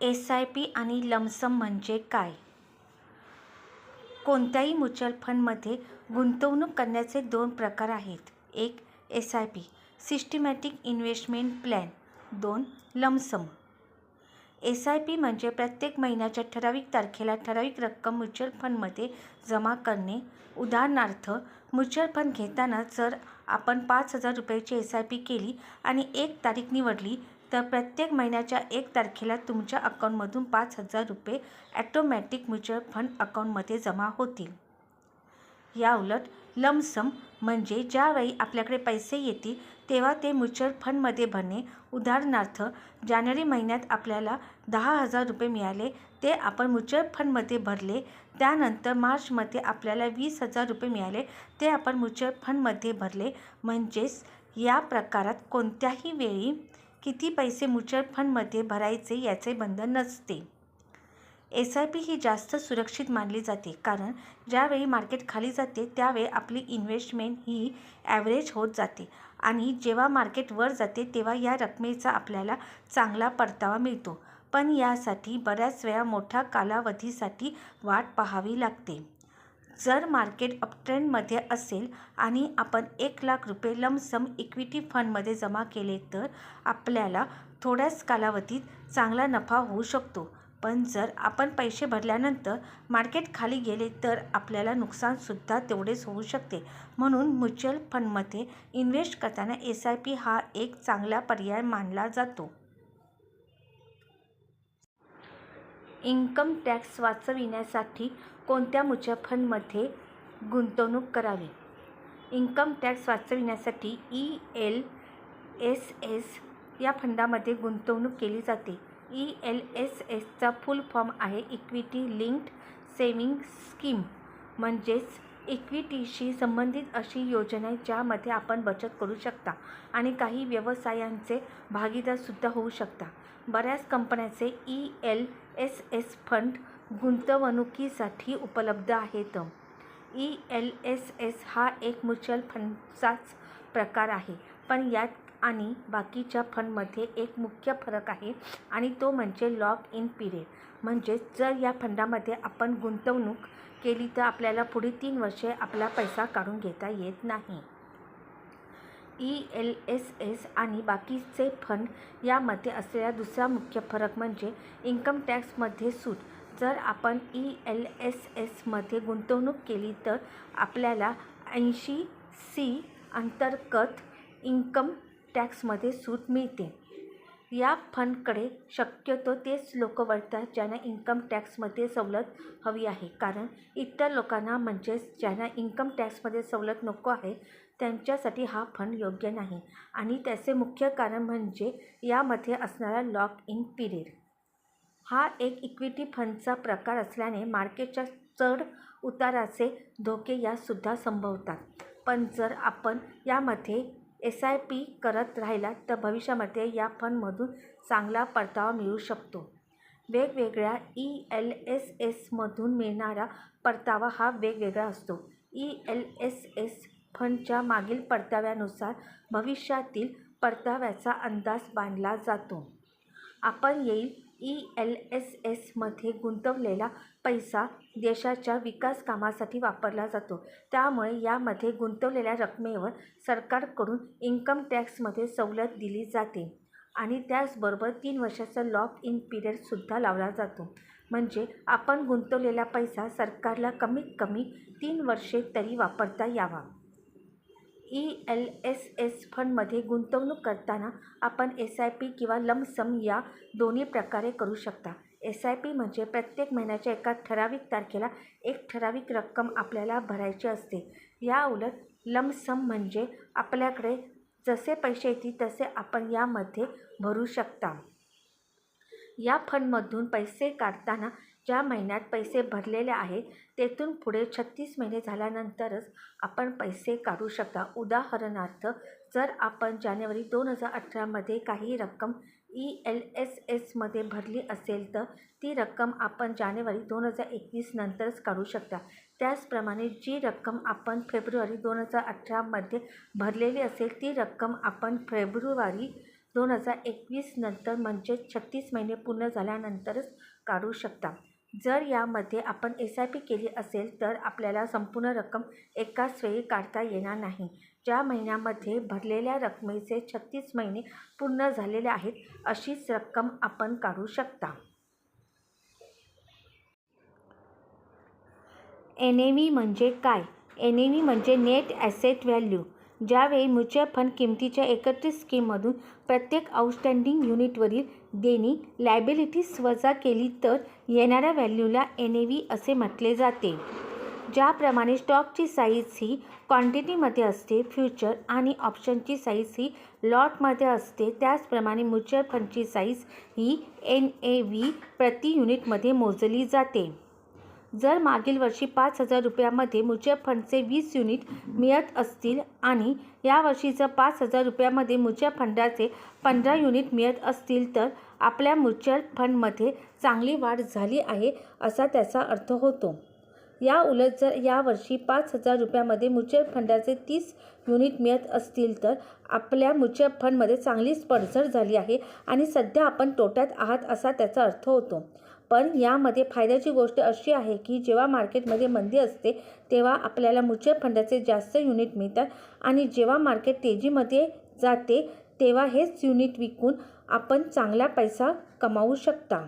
S I P आणि lump sum म्हणजे काय? कोणत्याही म्युच्युअल फंडमध्ये गुंतवणूक करण्याचे दोन प्रकार आहेत. एक S I P systematic investment plan दोन lump sum. S I P म्हणजे प्रत्येक महिन्याच्या ठराविक तारखेला ठराविक रक्कम म्युच्युअल फंडमध्ये जमा करणे. उदाहरणार्थ, म्युच्युअल फंड घेताना जर आपण पाच हजार रुपयाची एस आय पी केली आणि एक तारीख निवडली तर प्रत्येक महिन्याच्या एक तारखेला तुमच्या अकाउंटमधून पाच हजार रुपये ॲटोमॅटिक म्युच्युअल फंड अकाउंटमध्ये जमा होतील. याउलट लमसम म्हणजे ज्यावेळी आपल्याकडे पैसे येतील तेव्हा ते म्युच्युअल फंडमध्ये भरणे. उदाहरणार्थ, जानेवारी महिन्यात आपल्याला दहा हजार रुपये मिळाले, ते आपण म्युच्युअल फंडमध्ये भरले. त्यानंतर मार्चमध्ये आपल्याला वीस हजार रुपये मिळाले, ते आपण म्युच्युअल फंडमध्ये भरले. म्हणजेच या प्रकारात कोणत्याही वेळी किती पैसे म्युच्युअल फंडमध्ये भरायचे याचे बंधन नसते. एस आय पी ही जास्त सुरक्षित मानली जाते कारण ज्यावेळी मार्केट खाली जाते त्यावेळी आपली इन्व्हेस्टमेंट ही ॲव्हरेज होत जाते आणि जेव्हा मार्केट वर जाते तेव्हा या रकमेचा आपल्याला चांगला परतावा मिळतो. पण यासाठी बऱ्याच वेळा मोठ्या कालावधीसाठी वाट पाहावी लागते. जर मार्केट अपट्रेंडमध्ये असेल आणि आपण एक लाख रुपये लमसम इक्विटी फंडमध्ये जमा केले तर आपल्याला थोड्याच कालावधीत चांगला नफा होऊ शकतो. पण जर आपण पैसे भरल्यानंतर मार्केट खाली गेले तर आपल्याला नुकसानसुद्धा तेवढेच होऊ शकते. म्हणून म्युच्युअल फंडमध्ये इन्व्हेस्ट करताना एस आय पी हा एक चांगला पर्याय मानला जातो. इन्कम टॅक्स वाचविण्यासाठी कोणत्या म्युच्युअल फंडमध्ये गुंतवणूक करावी? इन्कम टॅक्स वाचविण्यासाठी ई एल एस एस या फंडामध्ये गुंतवणूक केली जाते. ई एल एस एसचा फुल फॉर्म आहे इक्विटी लिंक्ड सेविंग स्कीम. म्हणजेच इक्विटीशी संबंधित अशी योजना ज्यामध्ये आपण बचत करू शकता आणि काही व्यवसायांचे भागीदारसुद्धा होऊ शकता. बऱ्याच कंपन्यांचे E L S S fund गुंतवणुकीसाठी उपलब्ध आहेत. ई एल एस एस हा एक म्युच्युअल फंडचाच प्रकार आहे. पण यात आणि बाकीच्या फंडमध्ये एक मुख्य फरक आहे आणि तो म्हणजे लॉक इन पिरियड. म्हणजेच जर या फंडामध्ये आपण गुंतवणूक केली तर आपल्याला पुढील तीन वर्षे आपला पैसा काढून घेता येत नाही. ई एल एस एस आणि बाकीचे फंड यामध्ये असलेला दुसरा मुख्य फरक म्हणजे इन्कम टॅक्समध्ये सूट. जर आपण ई एल एस एसमध्ये गुंतवणूक केली तर आपल्याला ऐंशी सी अंतर्गत इन्कम टॅक्समध्ये सूट मिळते. या फंडकडे शक्यतो तेच लोक वळतात ज्यांना इन्कम टॅक्समध्ये सवलत हवी आहे. कारण इतर लोकांना म्हणजेच ज्यांना इन्कम टॅक्समध्ये सवलत नको आहे त्यांच्यासाठी हा फंड योग्य नाही आणि त्याचे मुख्य कारण म्हणजे यामध्ये असणारा लॉक इन पिरियड. हा एक इक्विटी फंडचा प्रकार असल्याने मार्केटच्या चढ उताराचे धोके यासुद्धा संभवतात. पण जर आपण यामध्ये एस आय पी करत राहिलात तर भविष्यामध्ये या फंडमधून चांगला परतावा मिळू शकतो. वेगवेगळ्या ई एल एस एसमधून मिळणारा परतावा हा वेगवेगळा असतो. ई एल एस एस फंडच्या मागील परताव्यानुसार भविष्यातील परताव्याचा अंदाज बांधला जातो. आपण येईल ई एल एस एसमध्ये गुंतवलेला पैसा देशाच्या विकासकामांसाठी वापरला जातो. त्यामुळे यामध्ये गुंतवलेल्या रकमेवर सरकारकडून इन्कम टॅक्समध्ये सवलत दिली जाते आणि त्याचबरोबर तीन वर्षाचा लॉक इन पिरियडसुद्धा लावला जातो. म्हणजे आपण गुंतवलेला पैसा सरकारला कमीत कमी तीन वर्षे तरी वापरता यावा. ई एल एस एस फंडमध्ये गुंतवणूक करताना आपण एस आय पी किंवा लमसम या दोन्ही प्रकारे करू शकता. एस आय पी म्हणजे प्रत्येक महिन्याच्या एका ठराविक तारखेला एक ठराविक रक्कम आपल्याला भरायची असते. या उलट लमसम म्हणजे आपल्याकडे जसे पैसे येतील तसे आपण यामध्ये भरू शकता. या फंडमधून पैसे काढताना ज्या महिन्यात पैसे भरलेले आहेत तेथून पुढे छत्तीस महिने झाल्यानंतरच आपण पैसे काढू शकता. उदाहरणार्थ, जर आपण जानेवारी दोन हजार अठरामध्ये काही रक्कम ई एल एस एसमध्ये भरली असेल तर ती रक्कम आपण जानेवारी दोन हजार एकवीस नंतरच काढू शकता. त्याचप्रमाणे जी रक्कम आपण फेब्रुवारी दोन हजार अठरामध्ये भरलेली असेल ती रक्कम आपण फेब्रुवारी दोन हजार एकवीस नंतर म्हणजेच छत्तीस महिने पूर्ण झाल्यानंतरच काढू शकता जर यामध्ये आपण एस आय पी केली असेल तर आपल्याला संपूर्ण रक्कम एकाच वेळी काढता येणार नाही. ज्या महिन्यामध्ये भरलेल्या रकमेचे छत्तीस महिने पूर्ण झालेले आहेत अशीच रक्कम आपण काढू शकता. एन ए व्ही म्हणजे काय? एन ए व्ही म्हणजे नेट ॲसेट व्हॅल्यू ज्यावेळी म्युच्युअल फंड किमतीच्या एकत्रित स्कीममधून प्रत्येक आउटस्टँडिंग युनिटवरील देणी लायबिलिटीज वजा केली तर येणाऱ्या व्हॅल्यूला एन ए व्ही असे म्हटले जाते. ज्याप्रमाणे स्टॉकची साईज ही क्वांटिटीमध्ये असते फ्युचर आणि ऑप्शनची साईज ही लॉटमध्ये असते त्याचप्रमाणे म्युच्युअल फंडची साईज ही एन ए व्ही प्रति युनिटमध्ये मोजली जाते. जर मागील वर्षी पाच हजार रुपयामध्ये म्युच्युअल फंडचे वीस युनिट मिळत असतील आणि यावर्षी जर पाच हजार रुपयामध्ये म्युच्युअल फंडाचे पंधरा युनिट मिळत असतील तर आपल्या म्युच्युअल फंडमध्ये चांगली वाढ झाली आहे असा त्याचा अर्थ होतो. या उलट जर यावर्षी पाच हजार रुपयामध्ये म्युच्युअल फंडाचे तीस युनिट मिळत असतील तर आपल्या म्युच्युअल फंडमध्ये चांगलीच पडझड झाली आहे आणि सध्या आपण तोट्यात आहात असा त्याचा अर्थ होतो. पण यामध्ये फायद्याची गोष्ट अशी आहे की जेव्हा मार्केटमध्ये मंदी असते तेव्हा आपल्याला म्युच्युअल फंडाचे जास्त युनिट मिळतात आणि जेव्हा मार्केट तेजीमध्ये जाते तेव्हा हेच युनिट विकून आपण चांगला पैसा कमावू शकता.